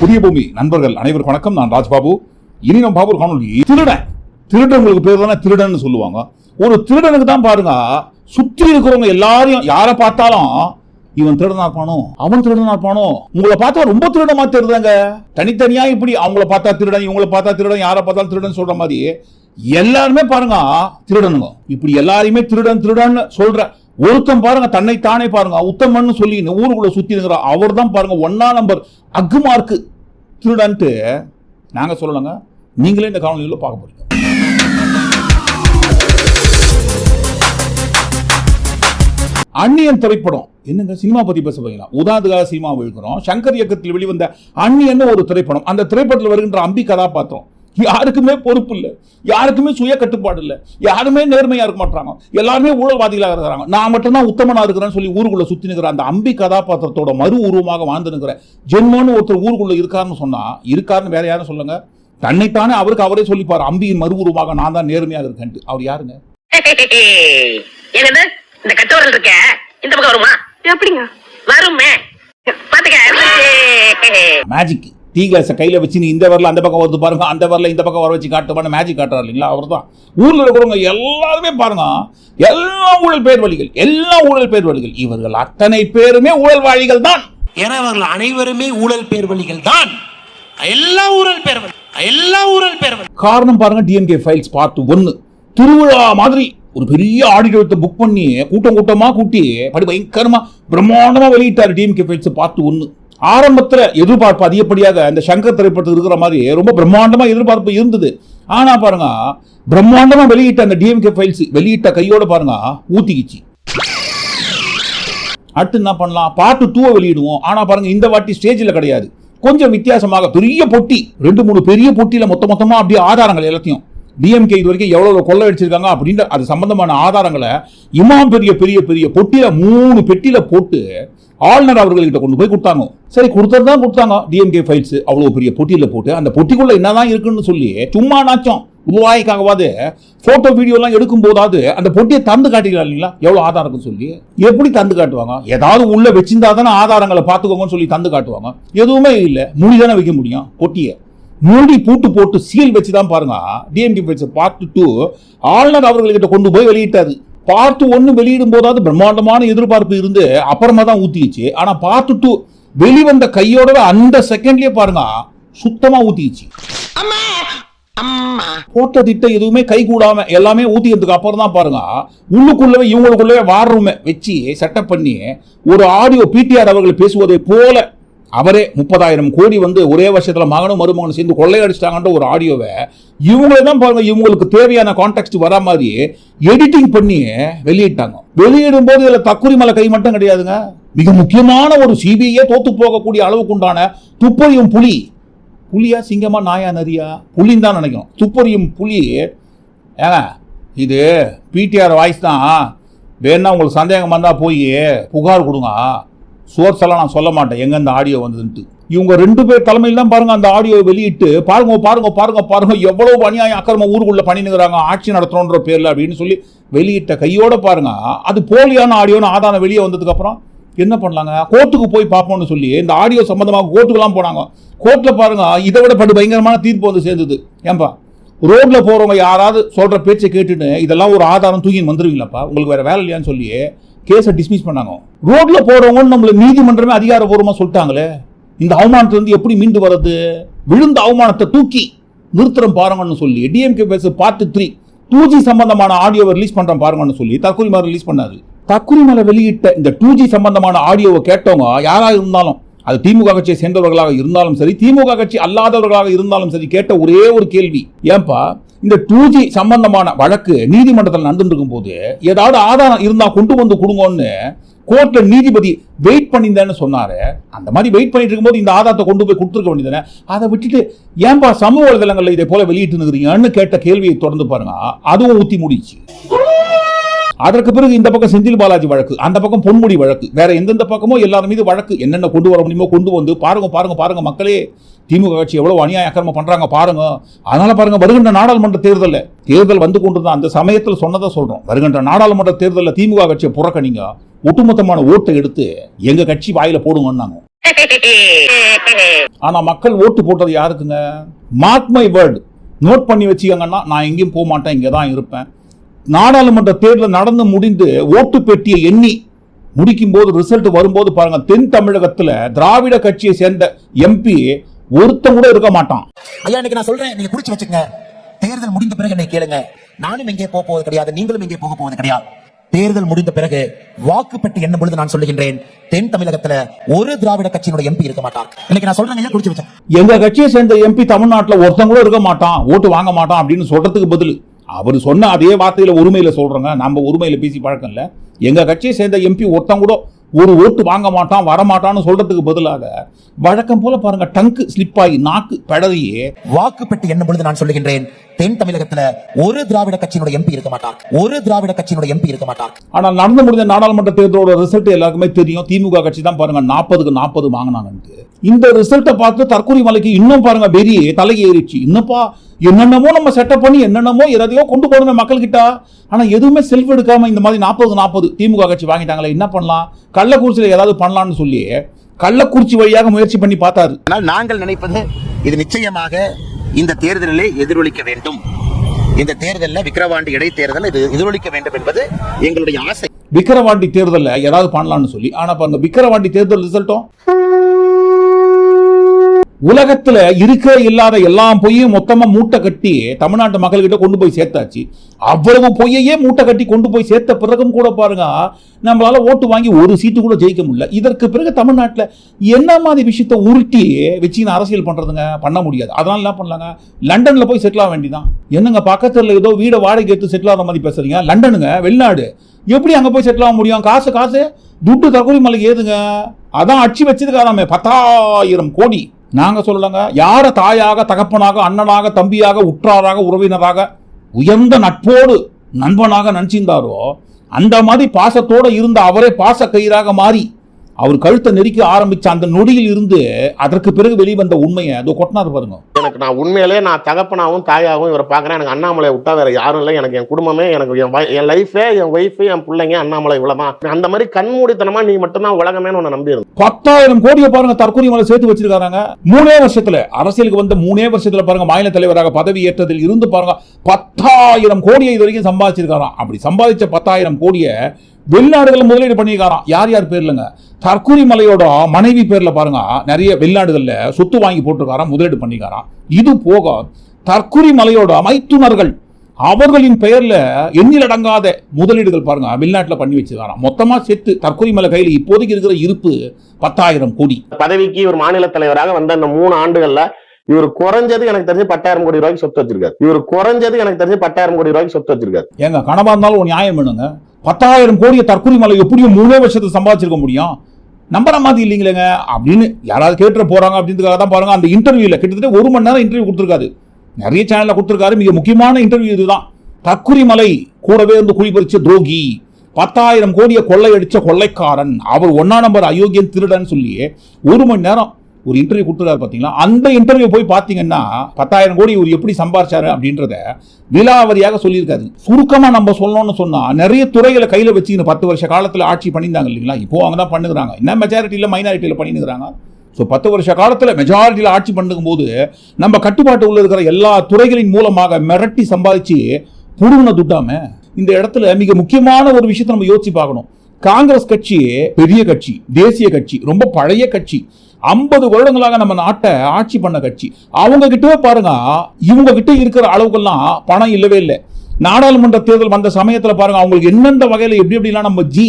புதிய பூமி நண்பர்கள் அனைவருக்கும் வணக்கம். நான் ராஜ்பாபு. இனி நம்ம பாபு காணொலி திருடன். திருடங்களுக்கு பேர் தானே? திருடன்னு சொல்லுவாங்க. ஒரு திருடனுக்கு தான் பாருங்க சுற்றி இருக்கிறவங்க எல்லாரையும் யாரை பார்த்தாலும் இவன் திருடனா இருப்பானோ? அவன் திருடனா இருப்பானோ? உங்களை பார்த்தா ரொம்ப திருடமா தெரியுதாங்க. தனித்தனியா இப்படி அவங்கள பார்த்தா திருடன் இவங்களை பார்த்தா திருடன் யாரை பார்த்தாலும் திருடன் சொல்ற மாதிரி எல்லாருமே பாருங்க திருடனுங்க. இப்படி எல்லாரையுமே திருடன் திருடன் சொல்ற ஒருத்தன் பாருங்க தன்னை தானே பாருங்க உத்தமன் சொல்லி இந்த ஊருக்குள்ள சுத்தி இருக்கிற அவர் தான் பாருங்க ஒன்னா நம்பர் அக்குமார்க்கு திருடன்ட்டு நாங்க சொல்லலங்க நீங்களே இந்த காணொலியில் பார்க்க போறீங்க. அந்நியன் திரைப்படம். என்னங்க சினிமா பத்தி பேச போறீங்களா? உதாதுகாக சினிமா இருக்கிறோம் சங்கர் இயக்கத்தில் வெளிவந்த அந்நியன் ஒரு திரைப்படம். அந்த திரைப்படத்தில் வருகின்ற அம்பி கதாபாத்திரம். யாருக்குமே பொறுப்பு இல்லை. யாருக்குமே சுய கட்டுப்பாடு இல்லை. யாருமே நேர்மையா இருக்க மாட்டாங்க எல்லாருமே ஊழல்வாதிகளாக இருக்கிறாங்க. நான் மட்டும்தான் உத்தமனா இருக்கிறேன்னு சொல்லி ஊருக்குள்ள சுத்தி நிற்கிற அந்த அம்பி கதாபாத்திரத்தோட மறு உருவமாக வாழ்ந்து நிற்கிற ஜென்மோன்னு ஒருத்தர் ஊருக்குள்ள இருக்காருன்னு சொன்னா இருக்காருன்னு வேற யாரும் சொல்லுங்க? தன்னைத்தானே அவருக்கு அவரே சொல்லிப்பார். அம்பியின் மறு உருவமாக நான் தான் நேர்மையாக இருக்கேன்ட்டு. அவர் யாருங்க? இந்த கட்டோரல் இருக்க? இந்த பக்கம் வருமா? எப்படிங்க? வருமே. பாத்துக்க. மேஜிக் டீ கிளாஸை கையில் வச்சு நீ இந்த வரல அந்த பக்கம் வருது பாருங்க அந்த வரல இந்த பக்கம் வர வச்சு காட்டுவான மேஜிக் காட்டுறாரு இல்லைங்களா? அவர் தான் ஊரில் இருக்கிறவங்க எல்லாருமே பாருங்க எல்லா ஊழல் பேர் வழிகள் எல்லா ஊழல் பேர் வழிகள் இவர்கள் அத்தனை பேருமே ஊழல்வாளிகள் தான். ஏன்னா அவர்கள் அனைவருமே ஊழல் பேர்வழிகள் தான். எல்லா ஊழல் பேர்வழி எல்லா ஊழல் பேர்வழி. காரணம் பாருங்க டிஎம்கே ஃபைல்ஸ் பார்ட் ஒன்று திருவிழா மாதிரி ஒரு பெரிய ஆடிட்டோரியத்தை புக் பண்ணி கூட்டம் கூட்டமா கூட்டி படி பயங்கரமா பிரம்மாண்டமா வெளியிட்டார் டிஎம்கே ஃபைல்ஸ் பார்ட் ஒன்று ஆரம்பத்துல எதிர்பார்ப்பு அதிகப்படியாக அந்த சங்கர் திரைப்படத்தில் இருக்கிற மாதிரி ரொம்ப பிரம்மாண்டமா எதிர்பார்ப்பு இருந்தது. ஆனா பாருங்க பிரம்மாண்டமா வெளியிட்ட அந்த டிஎம்கே ஃபைல்ஸ் வெளியிட்ட கையோட பாருங்க ஊத்திக்கிச்சு. அடுத்து என்ன பண்ணலாம்? பாட்டு தூவ வெளியிடுவோம். ஆனா பாருங்க இந்த வாட்டி ஸ்டேஜில் கிடையாது. கொஞ்சம் வித்தியாசமாக பெரிய பொட்டி ரெண்டு மூணு பெரிய பொட்டியில மொத்த மொத்தமா அப்படியே ஆதாரங்கள் எல்லாத்தையும். டிஎம்கே இது வரைக்கும் எவ்வளவு கொள்ளை அடிச்சிருக்காங்க அப்படின்ற அது சம்பந்தமான ஆதாரங்களை இமாம் பெரிய பெரிய பெரிய பொட்டியில மூணு பெட்டியில போட்டு ஆளுநர் அவர்கள்கிட்ட கொண்டு போய் கொடுத்தாங்க. சரி கொடுத்தது தான் கொடுத்தாங்க. டிஎம்கே ஃபைல்ஸ் அவ்வளவு பெரிய பொட்டியில் போட்டு அந்த பொட்டிக்குள்ள என்னதான் இருக்குன்னு சொல்லி சும்மா நாச்சம். உருவாய்க்காகவாது போட்டோ வீடியோலாம் எடுக்கும் போதாவது அந்த பொட்டியை தந்து காட்டிக்கலாம் இல்லைங்களா? எவ்வளவு ஆதாரம் இருக்குன்னு சொல்லி எப்படி தந்து காட்டுவாங்க? ஏதாவது உள்ள வச்சிருந்தா தானே ஆதாரங்களை பார்த்துக்கோங்கன்னு சொல்லி தந்து காட்டுவாங்க. எதுவுமே இல்லை. மூடி தானே வைக்க முடியும் பொட்டியை மூடி பூட்டு போட்டு சீல் வச்சு தான் பாருங்க டிஎம்கே ஃபைல்ஸ் பார்ட் டூ ஆளுநர் அவர்கள்கிட்ட கொண்டு போய் வெளியிட்டாரு. பார்ட் ஒன்னு வெளியிடும் போதாவது பிரம்மாண்டமான எதிர்பார்ப்பு இருந்து அப்புறமா தான் ஊத்திச்சு ஆனா பார்ட் டூ வெளிவந்த கையோட அந்த செகண்ட்லயே பாருங்க சுத்தமா ஊத்திச்சு அம்மா! அம்மா! போட்ட திட்டம் எதுவுமே கை கூடாம எல்லாமே ஊத்திக்கிறதுக்கு அப்புறம் தான் பாருங்க உள்ளுக்குள்ளவே இவங்களுக்குள்ளவே வார் ரூமை வச்சு செட்டப் பண்ணி ஒரு ஆடியோ பிடிஆர் அவர்கள் பேசுவதை போல அவரே முப்பதாயிரம் கோடி வந்து ஒரே வருஷத்தில் மகனும் மருமகனும் சேர்ந்து கொள்ளையடிச்சிட்டாங்கன்ற ஒரு ஆடியோவை இவங்களே தான் பாருங்க இவங்களுக்கு தேவையான கான்டெக்ட் வர மாதிரி எடிட்டிங் பண்ணி வெளியிட்டாங்க. வெளியிடும் போது இதில் தக்குரி மலை கை மட்டும் கிடையாதுங்க. மிக முக்கியமான ஒரு சிபிஐயே தோத்து போகக்கூடிய அளவுக்கு உண்டான துப்பறியும் புலி. புலியா சிங்கமா நாயா நரியா புலின்னு தான் நினைக்கும். துப்பறியும் புலி ஏங்க இது பிடிஆர் வாய்ஸ் தான். வேணா உங்களுக்கு சந்தேகம் வந்தால் போய் புகார் கொடுங்க. சோர்ஸ் எல்லாம் நான் சொல்ல மாட்டேன். எங்க அந்த ஆடியோ வந்ததுன்ட்டு. இவங்க ரெண்டு பேர் தலைமையில் தான் பாருங்க அந்த ஆடியோ வெளியிட்டு பாருங்க பாருங்க பாருங்க பாருங்க எவ்வளவு அநியாயம் அக்கிரம ஊருக்குள்ள பண்ணினுங்கிறாங்க ஆட்சி நடத்துறோன்ற பேர்ல அப்படின்னு சொல்லி வெளியிட்ட கையோட பாருங்க. அது போலியான ஆடியோன்னு ஆதாரம் வெளியே வந்ததுக்கு அப்புறம் என்ன பண்ணலாங்க? கோர்ட்டுக்கு போய் பார்ப்போம்னு சொல்லி இந்த ஆடியோ சம்பந்தமாக கோர்ட்டுக்கெல்லாம் போனாங்க. கோர்ட்டில் பாருங்க இதை விட பட்டு பயங்கரமான தீர்ப்பு வந்து சேர்ந்தது. ஏன்பா? ரோட்டில் போகிறவங்க யாராவது சொல்கிற பேச்சை கேட்டுன்னு இதெல்லாம் ஒரு ஆதாரம் தூக்கின்னு வந்துருவீங்களாப்பா? உங்களுக்கு வேறு வேலை இல்லையான்னு சொல்லி கேஸை டிஸ்மிஸ் பண்ணாங்க. ரோட்ல போறவங்க நம்மள நீதிமன்றமே அதிகாரபூர்வமா சொல்லிட்டாங்களே. இந்த அவமானத்திலிருந்து எப்படி மீண்டு வர்றது? விழுந்த அவமானத்தை தூக்கி நிறுத்துறோம் பாருங்கன்னு சொல்லி டிஎம்கே பேச பார்ட் த்ரீ டூ ஜி சம்பந்தமான ஆடியோவை ரிலீஸ் பண்ணுறோம் பாருங்கன்னு சொல்லி தற்கொலை ரிலீஸ் பண்ணாரு. தக்குரிமலை வெளியிட்ட இந்த டூ ஜி சம்பந்தமான ஆடியோவை கேட்டவங்க யாராக இருந்தாலும் அது திமுக கட்சியை சேர்ந்தவர்களாக இருந்தாலும் சரி திமுக கட்சி அல்லாதவர்களாக இருந்தாலும் சரி கேட்ட ஒரே ஒரு கேள்வி. ஏன்பா? இந்த டூ ஜி சம்பந்தமான வழக்கு நீதிமன்றத்தில் நடந்துருக்கும் இருக்கும்போது ஏதாவது ஆதாரம் இருந்தால் கொண்டு வந்து கொடுங்கன்னு கோர்ட்ல நீதிபதி வெயிட் பண்ணியிருந்தேன்னு சொன்னாரு. அந்த மாதிரி வெயிட் பண்ணிட்டு இருக்கும்போது இந்த ஆதாரத்தை கொண்டு போய் கொடுத்துருக்க வேண்டியதானே அதை விட்டுட்டு ஏன்பா சமூக வலைதளங்களில் இதை போல வெளியிட்டு இருக்கிறீங்கன்னு கேட்ட கேள்வியை தொடர்ந்து பாருங்க. அதுவும் ஊத்தி முடிச்சு. அதற்கு பிறகு இந்த பக்கம் செந்தில் பாலாஜி வழக்கு அந்த பக்கம் பொன்முடி வழக்கு வேற எந்தெந்த பக்கமோ எல்லாரும் மீது வழக்கு என்னென்ன கொண்டு வர முடியுமோ கொண்டு வந்து பாருங்க பாருங்க பாருங்க மக்களே திமுக கட்சி எவ்வளவு அநியாய அக்கிரமம் பண்றாங்க பாருங்க. அதனால பாருங்க வருகின்ற நாடாளுமன்ற தேர்தலில் தேர்தல் வந்து கொண்டு அந்த சமயத்தில் சொன்னதை சொல்றோம். வருகின்ற நாடாளுமன்ற தேர்தலில் திமுக கட்சியை புறக்கணிங்க ஒட்டுமொத்தமான ஓட்டை எடுத்து எங்க கட்சி வாயில போடுங்கன்னாங்க. ஆனா மக்கள் ஓட்டு போட்டது யாருக்குங்க? மார்க் மை வேர்டு நோட் பண்ணி வச்சுக்கங்கன்னா நான் எங்கேயும் போக மாட்டேன் இங்கே தான் இருப்பேன். நாடாளுமன்ற தேர்தல் நடந்து முடிந்து ஓட்டு பெட்டியை எண்ணி முடிக்கும் போது ரிசல்ட் வரும்போது பாருங்க தென் தமிழகத்துல திராவிட கட்சியை சேர்ந்த எம்பி ஒருத்தன் கூட இருக்க மாட்டான். ஐயா இன்னைக்கு நான் சொல்றேன் நீங்க குறிச்சு வச்சுக்கங்க. தேர்தல் முடிந்த பிறகு என்னை கேளுங்க. நானும் எங்கே போக போவது கிடையாது நீங்களும் எங்கே போக போவது கிடையாது. தேர்தல் முடிந்த பிறகு வாக்குப்பட்டி எண்ணும் பொழுது நான் சொல்லுகின்றேன் தென் தமிழகத்துல ஒரு திராவிட கட்சியினுடைய எம்பி இருக்க மாட்டார். இன்னைக்கு நான் சொல்றேன் குறிச்சு வச்சேன் எங்க கட்சியை சேர்ந்த எம்பி தமிழ்நாட்டுல ஒருத்தன் கூட இருக்க மாட்டான் ஓட்டு வாங்க மாட்டான் அப்படின்னு சொல்றதுக்கு பதில். அவர் சொன்ன அதே வார்த்தையில உரிமையில சொல்றேங்க. நம்ம உரிமையில பேசி பழக்கம் இல்ல. எங்க கட்சியை சேர்ந்த எம்பி ஒருத்தன் கூட ஒரு ஓட்டு வாங்க மாட்டான் வர மாட்டான்னு சொல்றதுக்கு பதிலாக வழக்கம் போல பாருங்க டங்கு ஸ்லிப் ஆகி நாக்கு படதையே வாக்குப்பட்டி எண்ணும் பொழுது நான் சொல்லுகின்றேன்? தென் தமிழகத்துல ஒரு திராவிட கட்சியினுடைய எம்பி இருக்க மாட்டார். ஒரு திராவிட கட்சியினுடைய எம்பி இருக்க மாட்டார். ஆனால் நடந்து முடிந்த நாடாளுமன்ற தேர்தலோட ரிசல்ட் எல்லாருக்குமே தெரியும். திமுக கட்சி தான் பாருங்க நாற்பதுக்கு நாற்பது வாங்கினாங்கன்ட்டு. இந்த ரிசல்ட்டை பார்த்து தற்கொலை மலைக்கு இன்னும் பாருங்க வெறி தலை ஏறிச்சு இன்னப்பா என்னென்னமோ நம்ம செட்டப் பண்ணி என்னென்னமோ எதையோ கொண்டு போகணும் மக்கள் கிட்ட ஆனா எதுவுமே செல்ஃப் எடுக்காம இந்த மாதிரி நாற்பது நாற்பது திமுக கட்சி வாங்கிட்டாங்களே என்ன பண்ணலாம்? கள்ளக்குறிச்சியில் ஏதாவது பண்ணலாம்னு சொல்லி கள்ளக்குறிச்சி வழியாக முயற்சி பண்ணி பார்த்தாரு. ஆனால் நாங்கள் நினைப்பது இது நிச்சயமாக இந்த தேர்தலிலே எதிரொலிக்க வேண்டும். இந்த தேர்தலில் விக்கிரவாண்டி இடைத்தேர்தல் இது எதிரொலிக்க வேண்டும் என்பது எங்களுடைய ஆசை. விக்கிரவாண்டி தேர்தலில் ஏதாவது பண்ணலாம்னு சொல்லி. ஆனா பாருங்க விக்கிரவாண்டி தேர்தல் ரிசல்ட்டும் உலகத்துல இருக்க இல்லாத எல்லாம் பொய்யும் மொத்தமா மூட்டை கட்டி தமிழ்நாட்டு மக்கள்கிட்ட கொண்டு போய் சேர்த்தாச்சு. அவ்வளவு பொய்யையே மூட்டை கட்டி கொண்டு போய் சேர்த்த பிறகும் கூட பாருங்க நம்மளால ஓட்டு வாங்கி ஒரு சீட்டு கூட ஜெயிக்க முடியல. இதற்கு பிறகு தமிழ்நாட்டில் என்ன மாதிரி விஷயத்த உருட்டி வச்சுன்னு அரசியல் பண்றதுங்க? பண்ண முடியாது. அதனால என்ன பண்ணலாங்க? லண்டன்ல போய் செட்டில் ஆக வேண்டிதான் என்னங்க பக்கத்துல ஏதோ வீடை வாடகை எடுத்து செட்டில் ஆகிற மாதிரி பேசுறீங்க? லண்டனுங்க வெளிநாடு. எப்படி அங்கே போய் செட்டில் ஆக முடியும்? காசு காசு. துட்டு தற்கொலை மலைக்கு ஏதுங்க? அதான் அடிச்சு வச்சிருக்காராமே பத்தாயிரம் கோடி. நாங்கள் சொல்லலைங்க யாரை தாயாக தகப்பனாக அண்ணனாக தம்பியாக உற்றாராக உறவினராக உயர்ந்த நட்போடு நண்பனாக நினச்சிருந்தாரோ அந்த மாதிரி பாசத்தோடு இருந்த அவரே பாச கயிறாக மாறி அவர் கழுத்தை நெரிக்க ஆரம்பிச்ச அந்த நொடியில் இருந்து அதற்கு பிறகு வெளிவந்த உண்மையை அதோ கொட்டினார் பாருங்க. எனக்கு நான் உண்மையிலே நான் தகப்பனாவும் தாயாகவும் இவரை பார்க்குறேன். எனக்கு அண்ணாமலை விட்டா வேற யாரும் இல்லை. எனக்கு என் குடும்பமே எனக்கு என் என் லைஃபே என் ஒய்ஃபு என் பிள்ளைங்க அண்ணாமலை இவ்வளவுதான். அந்த மாதிரி கண்மூடித்தனமா நீ மட்டும்தான் உலகமேன்னு உன்னை நம்பி இருந்தேன். பத்தாயிரம் கோடியை பாருங்க தற்கொலை மலை சேர்த்து வச்சிருக்காங்க மூணே வருஷத்துல அரசியலுக்கு வந்த மூணே வருஷத்துல பாருங்க மாநில தலைவராக பதவி ஏற்றதில் இருந்து பாருங்க பத்தாயிரம் கோடியை இது வரைக்கும் சம்பாதிச்சிருக்காராம். அப்படி சம்பாதிச்ச பத்தாயிரம் கோடியை வெளிநாடுகள் முதலீடு பண்ணியிருக்காராம். யார் யார் பேர்லங்க தற்கொலை மலையோட மனைவி பேர்ல பாருங்க நிறைய வெளிநாடுகள்ல சொத்து வாங்கி போட்டிருக்காராம் முதலீடு பண்ணிருக்காராம் இது போக தற்கொலை மலையோட மைத்துனர்கள் அவர்களின் பெயர்ல எண்ணிலடங்காத முதலீடுகள் பாருங்க வெளிநாட்டுல பண்ணி வச்சிருக்காராம். மொத்தமா சேர்த்து தற்கொலை மலை கையில் இப்போதைக்கு இருக்கிற இருப்பு பத்தாயிரம் கோடி. பதவிக்கு இவர் மாநில தலைவராக வந்த இந்த மூணு ஆண்டுகள்ல இவர் குறைஞ்சது எனக்கு தெரிஞ்சு பத்தாயிரம் கோடி ரூபாய்க்கு சொத்து வச்சிருக்காரு. இவர் குறைஞ்சது எனக்கு தெரிஞ்சு பத்தாயிரம் கோடி ரூபாய்க்கு சொத்து வச்சிருக்காரு. ஏங்க கனவா இருந்தாலும் ஒரு நியாயம் வேணுங்க பத்தாயிரம் கோடியை தற்கொலை மலை எப்படியும் மூணே வருஷத்துக்கு சம்பாதிச்சிருக்க முடியும்? நம்புற மாதிரி இல்லைங்களேங்க அப்படின்னு யாராவது கேட்டு போகிறாங்க அப்படின்றதுக்காக தான் பாருங்கள் அந்த இன்டர்வியூவில் கிட்டத்தட்ட ஒரு மணி நேரம் இன்டர்வியூ கொடுத்துருக்காரு. நிறைய சேனலில் கொடுத்துருக்காரு. மிக முக்கியமான இன்டர்வியூ இதுதான். தக்குரிமலை மலை கூடவே இருந்து குழிபறிச்ச துரோகி பத்தாயிரம் கோடியை கொள்ளையடிச்ச கொள்ளைக்காரன் அவர் ஒன்னா நம்பர் அயோக்கியன் திருடன் சொல்லி ஒரு மணி நேரம் ஒரு இன்டர்வியூ கொடுத்துருக்காரு பார்த்தீங்களா அந்த இன்டர்வியூ போய் பார்த்தீங்கன்னா பத்தாயிரம் கோடி இவர் எப்படி சம்பாரிச்சாரு அப்படின்றத விலாவரியாக சொல்லியிருக்காரு. சுருக்கமாக நம்ம சொல்லணும்னு சொன்னால் நிறைய துறைகளை கையில் வச்சுக்கின்னு பத்து வருஷ காலத்தில் ஆட்சி பண்ணியிருந்தாங்க இல்லைங்களா? இப்போ அவங்க தான் பண்ணுகிறாங்க. என்ன மெஜாரிட்டியில் மைனாரிட்டியில் பண்ணிருக்கிறாங்க ஸோ பத்து வருஷ காலத்தில் மெஜாரிட்டியில் ஆட்சி பண்ணும்போது நம்ம கட்டுப்பாட்டு உள்ள இருக்கிற எல்லா துறைகளின் மூலமாக மிரட்டி சம்பாதிச்சு புருவனை துட்டாம இந்த இடத்துல மிக முக்கியமான ஒரு விஷயத்தை நம்ம யோசிச்சு பார்க்கணும். காங்கிரஸ் கட்சி பெரிய கட்சி தேசிய கட்சி ரொம்ப பழைய கட்சி. ஐம்பது வருடங்களாக நம்ம நாட்டை ஆட்சி பண்ண கட்சி. அவங்க கிட்டவே பாருங்க இவங்க கிட்ட இருக்கிற அளவுக்கெல்லாம் பணம் இல்லவே இல்லை. நாடாளுமன்ற தேர்தல் வந்த சமயத்தில் பாருங்க அவங்களுக்கு எந்தெந்த வகையில் எப்படி எப்படிலாம் நம்ம ஜி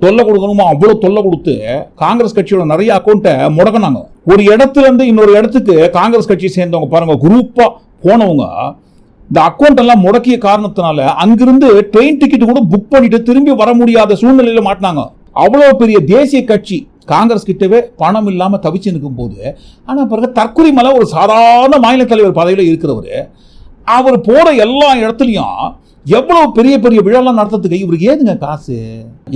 தொல்லை கொடுக்கணுமோ அவ்வளோ தொல்லை கொடுத்து காங்கிரஸ் கட்சியோட நிறைய அக்கௌண்ட்டை முடக்கினாங்க. ஒரு இடத்துல இருந்து இன்னொரு இடத்துக்கு காங்கிரஸ் கட்சியை சேர்ந்தவங்க பாருங்க குரூப்பாக போனவங்க இந்த அக்கௌண்ட் எல்லாம் முடக்கிய காரணத்தினால அங்கிருந்து ட்ரெயின் டிக்கெட் கூட புக் பண்ணிட்டு திரும்பி வர முடியாத சூழ்நிலையில மாட்டினாங்க. அவ்வளோ பெரிய தேசிய கட்சி. காங்கிரஸ் கிட்டவே பணம் இல்லாமல் தவிச்சு நிற்கும் போது ஆனால் பிறகு தற்கொலை மலை ஒரு சாதாரண மாநில தலைவர் பதவியில் இருக்கிறவர் அவர் போகிற எல்லா இடத்துலையும் எவ்வளவு பெரிய பெரிய விழாலாம் நடத்துறதுக்கு இவருக்கு ஏதுங்க காசு?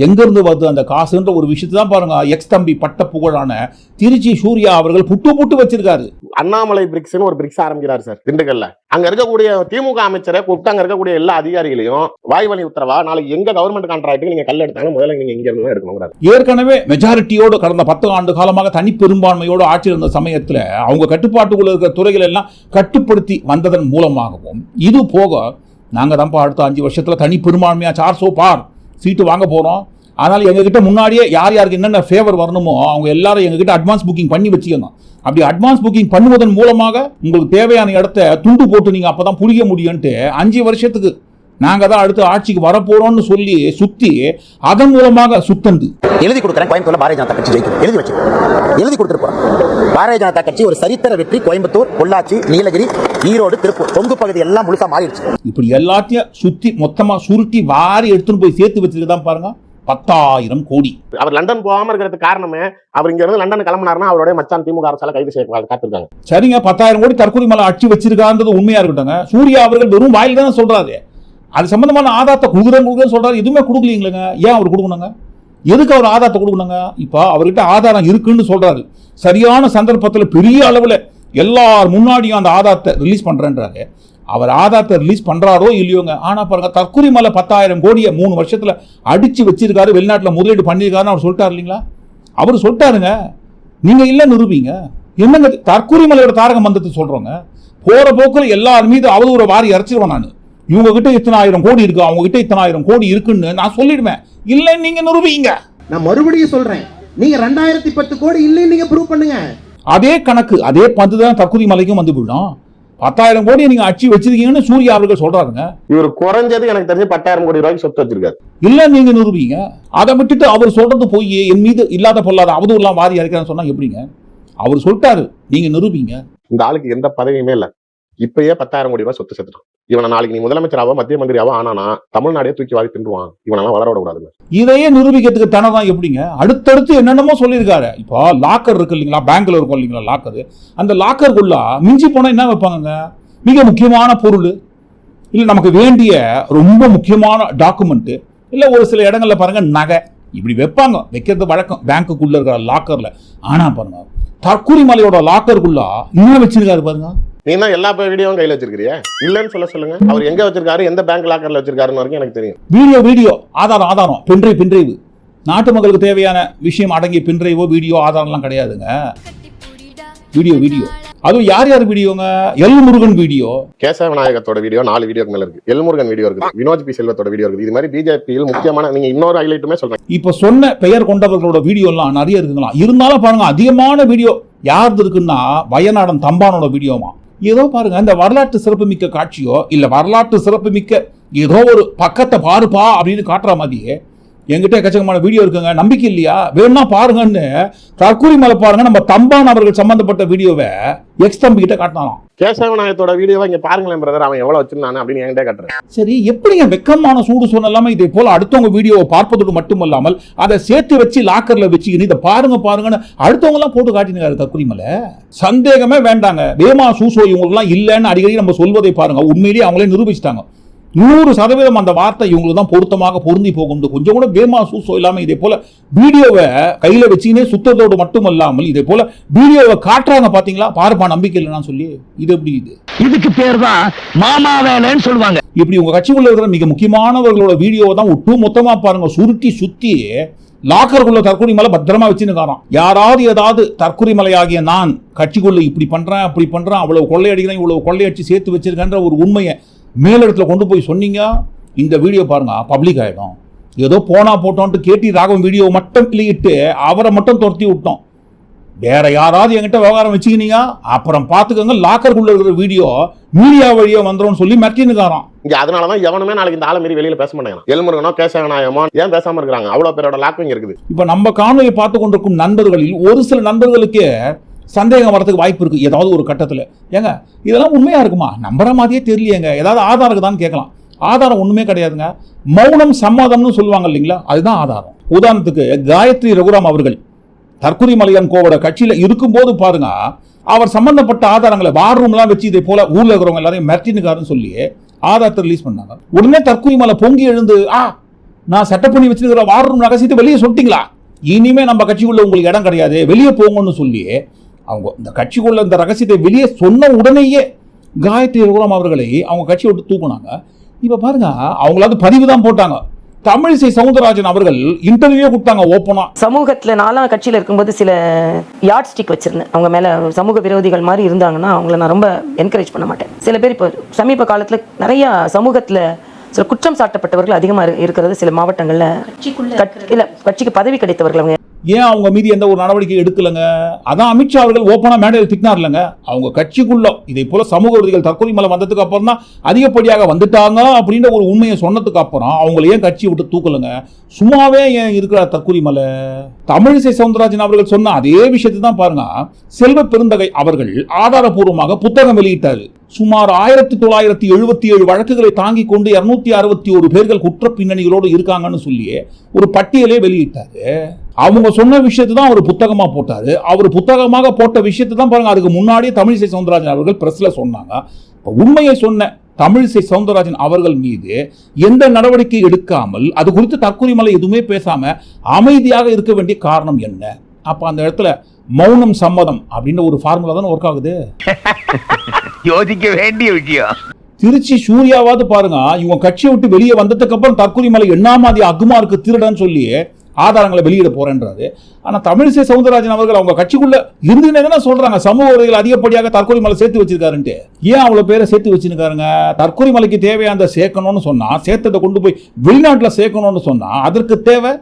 எங்க இருந்து வருது அந்த காசுன்ற ஒரு விஷயத்தை தான் பாருங்க. எக்ஸ் தம்பி பட்ட புகழான திருச்சி சூர்யா அவர்கள் புட்டு புட்டு வச்சிருக்காரு. அண்ணாமலை பிரிக்ஸ்னு ஒரு பிரிக்ஸ் ஆரம்பிக்கிறார் சார் திண்டுக்கல்ல. அங்க இருக்கக்கூடிய திமுக அமைச்சரை கூப்பிட்டு அங்க இருக்கக்கூடிய எல்லா அதிகாரிகளையும் வாய்வழி உத்தரவா? நாளைக்கு எங்க கவர்மெண்ட் கான்ட்ராக்ட்டுக்கு நீங்க கல் எடுத்தாங்க முதல்ல நீங்க இங்க இருந்து எடுக்கணுங்கிறாரு ஏற்கனவே மெஜாரிட்டியோடு கடந்த பத்து ஆண்டு காலமாக தனி பெரும்பான்மையோடு ஆட்சியில் இருந்த சமயத்தில் அவங்க கட்டுப்பாட்டுக்குள்ள இருக்கிற துறைகள் எல்லாம் கட்டுப்படுத்தி வந்ததன் மூலமாகவும் இது போக நாங்கள் தான்ப்பா அடுத்த அஞ்சு வருஷத்தில் தனி பெரும்பான்மையாக சார் சோ பார். சீட்டு வாங்க போகிறோம் அதனால் எங்ககிட்ட முன்னாடியே யார் யாருக்கு என்னென்ன ஃபேவர் வரணுமோ அவங்க எல்லாரும் எங்ககிட்ட அட்வான்ஸ் புக்கிங் பண்ணி வச்சுக்கோங்க அப்படி அட்வான்ஸ் புக்கிங் பண்ணுவதன் மூலமாக உங்களுக்கு தேவையான இடத்த துண்டு போட்டு நீங்கள் அப்போ தான் புரிய முடியும்ன்ட்டு அஞ்சு வருஷத்துக்கு நாங்கள் தான் அடுத்து ஆட்சிக்கு வரப்போகிறோம்னு சொல்லி சுற்றி அதன் மூலமாக சுத்தந்து எழுதி கொடுக்குறேன் கோயம்புத்தூர்ல பாரதிய ஜனதா கட்சி ஜெயிக்கும் எழுதி வச்சு எழுதி கொடுத்துட்டு போறேன் பாரதிய ஜனதா கட்சி ஒரு சரித்திர வெற்றி கோயம்புத்தூர் பொள்ளாச்சி நீலகிரி ஈரோடு திருப்பூர். கொங்கு பகுதி எல்லாம் முழுசா மாறிடுச்சு. இப்படி எல்லாத்தையும் சுற்றி மொத்தமாக சுருட்டி வாரி எடுத்துன்னு போய் சேர்த்து வச்சிருக்க தான் பாருங்க பத்தாயிரம் கோடி. அவர் லண்டன் போகாம இருக்கிறதுக்கு காரணமே அவர் இங்க இருந்து லண்டன் கிளம்பினாருன்னா அவருடைய மச்சான் திமுக அரசால கைது செய்ய காத்திருக்காங்க. சரிங்க பத்தாயிரம் கோடி தற்கொலை மேலே அடிச்சு வச்சிருக்கான்றது உண்மையா இருக்கட்டுங்க சூர்யா அவர்கள் வெறும் வாயில் தானே சொல்றாரு. அது சம்மந்தமான ஆதாரத்தை கொடுக்குறேன் கொடுக்குறேன்னு சொல்கிறாரு எதுவுமே கொடுக்கலீங்களேங்க. ஏன் அவர் கொடுக்கணுங்க? எதுக்கு அவர் ஆதாரத்தை கொடுக்கணுங்க? இப்போ அவர்கிட்ட ஆதாரம் இருக்குன்னு சொல்கிறாரு சரியான சந்தர்ப்பத்தில் பெரிய அளவில் எல்லார் முன்னாடியும் அந்த ஆதாரத்தை ரிலீஸ் பண்ணுறேன்றாரு அவர் ஆதாரத்தை ரிலீஸ் பண்ணுறாரோ இல்லையோங்க. ஆனால் பாருங்க தற்கொலை மலை பத்தாயிரம் கோடியை மூணு வருஷத்தில் அடித்து வச்சிருக்காரு வெளிநாட்டில் முதலீடு பண்ணியிருக்காருன்னு அவர் சொல்லிட்டாரு இல்லைங்களா? அவர் சொல்லிட்டாருங்க. நீங்கள் இல்லை நிரூபிங்க. என்னங்க தற்கொலை மலையோட தாரக மந்தத்தை சொல்கிறோங்க போகிற போக்கில் எல்லார் மீது அவதூற வாரி இறச்சிருவேன் நான். இவங்க கிட்ட இத்தனை ஆயிரம் கோடி இருக்கு? அவங்க கிட்ட இத்தனை ஆயிரம் கோடி இருக்குன்னு நான் சொல்லிடுவேன். இல்ல நீங்க நிரூபிங்க. நான் மறுபடியும் சொல்றேன். நீங்க ரெண்டாயிரத்தி பத்து கோடி இல்லைன்னு நீங்க ப்ரூவ் பண்ணுங்க. அதே கணக்கு அதே பந்து தான் தற்கொலை மலைக்கும் வந்து விடும் பத்தாயிரம் கோடி நீங்க அடிச்சு வச்சிருக்கீங்கன்னு சூர்யா அவர்கள் சொல்றாருங்க. இவர் குறைஞ்சது எனக்கு தெரிஞ்சு பத்தாயிரம் கோடி ரூபாய்க்கு சொத்து வச்சிருக்காரு. இல்ல நீங்க நிரூபிங்க. அதை விட்டுட்டு அவர் சொல்றது போய் என் மீது இல்லாத பொல்லாத அவதூறுலாம் வாரி இறைக்கிறான்னு சொன்னா எப்படிங்க? அவர் சொல்லிட்டாரு நீங்க நிரூபிங்க. இந்த ஆளுக்கு எந்த பதவியுமே இல்ல. இப்பயே பத்தாயிரம் கோடி ரூபாய் சொத்து சேர்த்துட்டான் இவனை நாளைக்கு நீ முதலமைச்சராவோ மத்திய மந்திரியாவோ? ஆனானா தமிழ்நாடே தூக்கி வாரி தின்றுவான். இவனெல்லாம் வளர விடக்கூடாது இதையே நிரூபிக்கிறதுக்கு தனதான் எப்படிங்க? அடுத்தடுத்து என்னென்னமோ சொல்லியிருக்காரு. இப்போ லாக்கர் இருக்கு இல்லைங்களா? பேங்க்ல இருக்கும் இல்லைங்களா லாக்கர் அந்த லாக்கருக்குள்ள மிஞ்சி போனா என்ன வைப்பாங்க மிக முக்கியமான பொருள். இல்லை நமக்கு வேண்டிய ரொம்ப முக்கியமான டாக்குமெண்ட்டு இல்லை ஒரு சில இடங்களில் பாருங்க நகை. இப்படி வைப்பாங்க. வைக்கிறது வழக்கம். பேங்க்குள்ள இருக்கிற லாக்கரில் ஆனால் பாருங்க தற்கூரி மலையோட லாக்கருக்குள்ளா இன்னும் வச்சிருக்காரு பாருங்க. நீ தான் எல்லா வீடியோவும் கையில வச்சிருக்கிறியா? இல்லன்னு சொல்ல சொல்லுங்க. அவர் எங்க வச்சிருக்காரு? எந்த பேங்க் லாக்கர்ல வச்சிருக்காருன்னு வரைக்கும் எனக்கு தெரியும். வீடியோ வீடியோ ஆதாரம் ஆதாரம் பென்ட்ரைவ் பென்ட்ரைவ் நாட்டு மக்களுக்கு தேவையான விஷயம் அடங்கிய பென்ட்ரைவோ வீடியோ ஆதாரம்லாம் கிடையாதுங்க. Video video. அதுவும் யார் யார் வீடியோங்க? L Murugan video. கேசவ விநாயகத்தோட வீடியோ நாலு வீடியோக்கு மேல இருக்கு. எல்முருகன் வீடியோ இருக்குது. வினோத் பி செல்வத்தோட வீடியோ இருக்குது. இது மாதிரி பிஜேபியில் முக்கியமான நீங்க இன்னொரு ஹைலைட்டுமே சொல்றேன் இப்ப சொன்ன பெயர் கொண்டவர்களோட வீடியோலாம் நிறைய இருக்குங்களா இருந்தாலும் பாருங்க அதிகமான வீடியோ யாருது இருக்குன்னா வயநாடன் தம்பானோட வீடியோமா? ஏதோ பாருங்க அந்த வரலாற்று சிறப்புமிக்க காட்சியோ இல்லை வரலாற்று சிறப்புமிக்க ஏதோ ஒரு பக்கத்தை பாருப்பா அப்படின்னு காட்டுற மாதிரியே என்கிட்ட எக்கச்சக்கமான வீடியோ இருக்குங்க. நம்பிக்கை இல்லையா? வேணும்னா பாருங்கன்னு தற்கூரி மேல பாருங்க. நம்ம தம்பான் அவர்கள் சம்பந்தப்பட்ட வீடியோவை எக்ஸ் தம்பி கிட்ட காட்டினாலாம். கேசவ விநாயகத்தோட வீடியோவை இங்க பாருங்களேன் பிரதர் அவன் எவ்வளவு வச்சிருந்தானு அப்படின்னு என்கிட்ட காட்டுறேன். சரி எப்படிங்க வெக்கமான சூடு சொன்னலாம இதே போல அடுத்தவங்க வீடியோவை பார்ப்பதோடு மட்டுமல்லாமல் அதை சேர்த்து வச்சு லாக்கர்ல வச்சுக்கின்னு இதை பாருங்க பாருங்கன்னு அடுத்தவங்க எல்லாம் போட்டு காட்டினாரு தக்குரிமலை சந்தேகமே வேண்டாங்க. வேமா சூசோ இவங்களுக்குலாம் இல்லைன்னு அடிக்கடி நம்ம சொல்வதை பாருங்க. உண்மையிலேயே அவங்களே நிரூபிச்சிட்டாங்க. நூறு சதவீதம் அந்த வார்த்தை இவங்களுக்கு தான் பொருத்தமாக பொருந்தி போகும் கொஞ்சம் கூட வேமா சூசோ இல்லாம இதே போல வீடியோவை கையில வச்சுக்கினே சுத்தத்தோடு மட்டுமல்லாமல் இதே போல வீடியோவை காட்டுறாங்க பாத்தீங்களா? பாருப்பா நம்பிக்கை இல்லைன்னு சொல்லி. இது எப்படி இது? இதுக்கு பேர் தான் மாமா வேலைன்னு சொல்லுவாங்க. இப்படி உங்க கட்சிக்குள்ள இருக்கிற மிக முக்கியமானவர்களோட வீடியோவை தான் ஒட்டு மொத்தமா பாருங்க. சுருட்டி சுத்தி லாக்கருக்குள்ள தற்கொலை மலை பத்திரமா வச்சுருக்காராம் யாராவது ஏதாவது தற்கொலை மலையாகிய நான் கட்சிக்குள்ள இப்படி பண்றேன் அப்படி பண்றேன் அவ்வளவு கொள்ளையடிக்கிறேன் இவ்வளவு கொள்ளையடிச்சு சேர்த்து வச்சிருக்கேன்ற ஒரு உண்மையை மேலிடத்துல கொண்டு போய் சொன்னீங்க இந்த வீடியோ பாருங்க பப்ளிக் ஆயிடும். ஏதோ போனா போட்டோன்ட்டு கேட்டி ராகவன் வீடியோ மட்டும் வெளியிட்டு அவரை மட்டும் துரத்தி விட்டோம். வேற யாராவது என்கிட்ட விவகாரம் வச்சுக்கினீங்க அப்புறம் பார்த்துக்கோங்க லாக்கருக்குள்ள இருக்கிற வீடியோ மீடியா வழியா வந்துரும்னு சொல்லி மிரட்டினுக்காராம். இங்க அதனாலதான் எவனுமே நாளைக்கு இந்த ஆளை மீறி வெளியில பேச மாட்டேங்கிறான். எல்முருகனோ கேசவ விநாயகமோ ஏன் பேசாம இருக்கிறாங்க? அவ்வளவு பேரோட லாக்கும் இருக்குது. இப்ப நம்ம காணொலியை பார்த்து கொண்டிருக்கும் நண்பர்களில் ஒரு சில நண்பர்களுக்கு சந்தேகம் வரதுக்கு வாய்ப்பு இருக்குது ஏதாவது ஒரு கட்டத்தில். ஏங்க இதெல்லாம் உண்மையாக இருக்குமா? நம்புற மாதிரியே தெரியலையேங்க. ஏதாவது ஆதாரம் இருக்குதான்னு கேட்கலாம். ஆதாரம் ஒன்றுமே கிடையாதுங்க. மௌனம் சம்மதம்னு சொல்லுவாங்க இல்லைங்களா? அதுதான் ஆதாரம். உதாரணத்துக்கு காயத்ரி ரகுராம் அவர்கள் தற்கொலை மலையான் கோவோட கட்சியில் இருக்கும்போது பாருங்க அவர் சம்பந்தப்பட்ட ஆதாரங்களை வார் ரூம்லாம் வச்சு இதே போல ஊரில் இருக்கிறவங்க எல்லாரையும் மிரட்டினுக்காருன்னு சொல்லி ஆதாரத்தை ரிலீஸ் பண்ணாங்க. உடனே தற்கொலை மலை பொங்கி எழுந்து ஆ நான் செட்டப் பண்ணி வச்சிருக்கிற வார் ரூம் ரகசியத்தை வெளியே சொல்லிட்டீங்களா? இனிமே நம்ம கட்சிக்குள்ள உங்களுக்கு இடம் கிடையாது. வெளியே போங்கன்னு சொல்லி அவங்க இந்த கட்சிக்குள்ள இந்த ரகசியத்தை வெளியே சொன்ன உடனேயே காயத்ரி ரகுராம் அவர்களை அவங்க கட்சியை விட்டு தூக்குனாங்க. இப்போ பாருங்க அவங்களாவது பதிவு தான் போட்டாங்க. தமிழிசை சவுந்தரராஜன் அவர்கள் இன்டர்வியூ கொடுத்தாங்க ஓப்பனா சமூகத்துல நாலாம் கட்சியில இருக்கும்போது சில யார்ட் ஸ்டிக் வச்சிருந்தேன். அவங்க மேல சமூக விரோதிகள் மாதிரி இருந்தாங்கன்னா அவங்கள நான் ரொம்ப என்கரேஜ் பண்ண மாட்டேன். சில பேர் இப்போ சமீப காலத்துல நிறைய சமூகத்துல சில குற்றம் சாட்டப்பட்டவர்கள் அதிகமா இரு- இருக்கிறது சில மாவட்டங்கள்ல. இல்ல கட்சிக்கு பதவி கிடைத்தவர்கள் அவங்க ஏன் அவங்க மீது எந்த ஒரு நடவடிக்கை எடுக்கலங்க? அதான் அமித்ஷா அவர்கள் ஓப்பனா மேடையில் திட்டினார் இல்லைங்க அவங்க கட்சிக்குள்ள இதை போல சமூக விரோதிகள் தற்கொலை மேல வந்ததுக்கு அப்புறம் தான் அதிகப்படியாக வந்துட்டாங்க அப்படின்ற ஒரு உண்மையை சொன்னதுக்கு அப்புறம் அவங்களை ஏன் கட்சியை விட்டு தூக்கலுங்க? சும்மாவே ஏன் இருக்கிற தற்கொலை மலை? தமிழிசை சவுந்தரராஜன் அவர்கள் சொன்ன அதே விஷயத்தை தான் பாருங்க. செல்வ பெருந்தகை அவர்கள் ஆதாரபூர்வமாக புத்தகம் வெளியிட்டாரு. சுமார் ஆயிரத்தி தொள்ளாயிரத்தி எழுபத்தி ஏழு வழக்குகளை தாங்கி கொண்டு இருநூத்தி அறுபத்தி ஒரு பேர்கள் குற்ற பின்னணிகளோடு இருக்காங்கன்னு சொல்லி ஒரு பட்டியலே வெளியிட்டாரு. அவங்க சொன்ன விஷயத்தை தான் அவர் புத்தகமா போட்டாரு. அவர் புத்தகமாக போட்ட விஷயத்தை தான் பாருங்க அதுக்கு முன்னாடியே தமிழிசை சவுந்தரராஜன் அவர்கள் பிரஸ்ல சொன்னாங்க. இப்போ உண்மையை சொன்ன தமிழிசை சவுந்தரராஜன் அவர்கள் மீது எந்த நடவடிக்கை எடுக்காமல் அது குறித்து தற்கொலை மலை எதுவுமே பேசாம அமைதியாக இருக்க வேண்டிய காரணம் என்ன? அப்ப அந்த இடத்துல மௌனம் சம்மதம் அப்படின்ற ஒரு ஃபார்முலா தானே ஒர்க் ஆகுது? யோசிக்க வேண்டிய விஷயம். திருச்சி சூர்யாவாவது பாருங்க இவங்க கட்சியை விட்டு வெளியே வந்ததுக்கு அப்புறம் தற்கொலை மலை என்னாமாதி அகுமாருக்கு திருடன்னு சொல்லி ஆதாரங்களை வெளியிட போறேன்றாரு. ஆனா தமிழிசை சவுந்தரராஜன் அவர்கள் அவங்க கட்சிக்குள்ள இருந்துனே தானே சொல்றாங்க சமூக விரோதிகள் அதிகப்படியாக தற்கொலை மலை சேர்த்து வச்சிருக்காருன்ட்டு. ஏன் அவ்வளவு பேரை சேர்த்து வச்சிருக்காருங்க? தற்கொலை மலைக்கு தேவையான சேர்க்கணும்னு சொன்னா சேர்த்ததை கொண்டு போய் வெளிநாட்டுல சேர்க்கணும்னு சொன்னா அதற்கு தேவை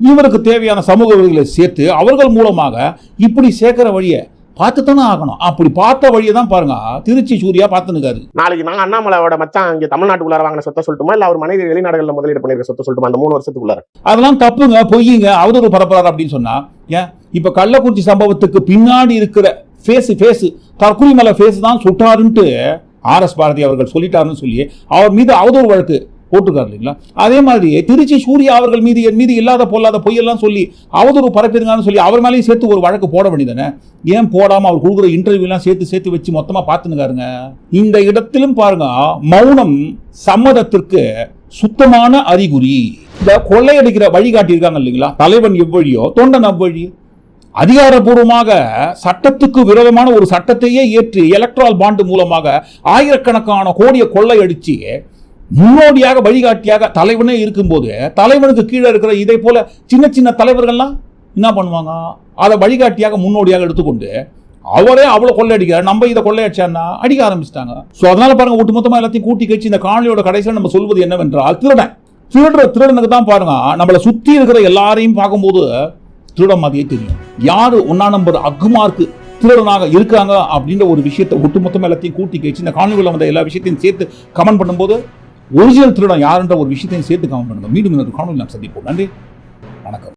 இவருக்கு தேவையான சமூக விரோதிகளை சேர்த்து அவர்கள் மூலமாக இப்படி சேர்க்கிற வழியை பார்த்து தானே ஆகணும். அப்படி பார்த்த வழியை தான் பாருங்க. திருச்சி சூர்யா பார்த்துனுக்காரு நாளைக்கு நான் அண்ணாமலையோட மச்சான் இங்க தமிழ்நாட்டுக்குள்ளார வாங்கின சொத்தை சொல்லட்டுமா? இல்ல அவர் மனைவி வெளிநாடுகளில் முதலீடு பண்ணிருக்க சொத்தை சொல்லட்டுமா? அந்த மூணு வருஷத்துக்குள்ளார. அதெல்லாம் தப்புங்க பொய்யுங்க. அவதூறு பரப்புறாரு அப்படின்னு சொன்னா ஏன்? இப்ப கள்ளக்குறிச்சி சம்பவத்துக்கு பின்னாடி இருக்கிற ஃபேஸ் ஃபேஸ் தற்கொலை மலை ஃபேஸ் தான் சுட்டாருன்ட்டு ஆர் எஸ் பாரதி அவர்கள் சொல்லிட்டாருன்னு சொல்லி அவர் மீது அவதூறு வழக்கு போட்டிருக்காரு இல்லைங்களா? அதே மாதிரி திருச்சி சூர்யா அவர்கள் மீது என் மீது இல்லாத பொல்லாத பொய்யெல்லாம் சொல்லி அவதூறு பரப்பிடுங்கன்னு சொல்லி அவர் மேலேயும் சேர்த்து ஒரு வழக்கு போட வேண்டியதானே ஏன் போடாமல் அவர் கொடுக்குற இன்டர்வியூலாம் சேர்த்து சேர்த்து வச்சு மொத்தமாக பார்த்துனுக்காருங்க இந்த இடத்திலும் பாருங்க மௌனம் சம்மதத்திற்கு சுத்தமான அறிகுறி. இந்த கொள்ளையடிக்கிற வழிகாட்டி இருக்காங்க இல்லைங்களா? தலைவன் எவ்வழியோ தொண்டன் அவ்வழி. அதிகாரப்பூர்வமாக சட்டத்துக்கு விரோதமான ஒரு சட்டத்தையே ஏற்றி எலக்ட்ரால் பாண்டு மூலமாக ஆயிரக்கணக்கான கோடியை கொள்ளையடிச்சு முன்னோடியாக வழிகாட்டியாக தலைவனே இருக்கும்போது தலைவனுக்கு கீழே இருக்கிற இதை போல சின்ன சின்ன தலைவர்கள்லாம் என்ன பண்ணுவாங்க? அதை வழிகாட்டியாக முன்னோடியாக எடுத்துக்கொண்டு அவரே அவ்வளோ கொள்ளையடிக்கிறார். நம்ம இதை கொள்ளையடிச்சான்னா அடிக்க ஆரம்பிச்சிட்டாங்க. ஸோ அதனால பாருங்க ஒட்டுமொத்தமாக எல்லாத்தையும் கூட்டி கழிச்சு இந்த காணொலியோட கடைசியில் நம்ம சொல்வது என்னவென்றால் திருடன். திருடுற திருடனுக்கு தான் பாருங்க நம்மளை சுற்றி இருக்கிற எல்லாரையும் பார்க்கும்போது திருடம் மாதிரியே தெரியும். யார் ஒன்னா நம்பர் அக்குமார்க்கு திருடனாக இருக்காங்க அப்படின்ற ஒரு விஷயத்தை ஒட்டுமொத்தமாக எல்லாத்தையும் கூட்டி கழிச்சு இந்த காணொலியில் வந்த எல்லா விஷயத்தையும் சேர்த்து கமெண்ட் பண்ணும்போது ஒரிஜினல் திருடம் யாருன்ற ஒரு விஷயத்தையும் சேர்த்து கவனம் பண்ணுங்க. மீண்டும் இன்னொரு காணொலி நாம் சந்திப்போம். நன்றி. வணக்கம்.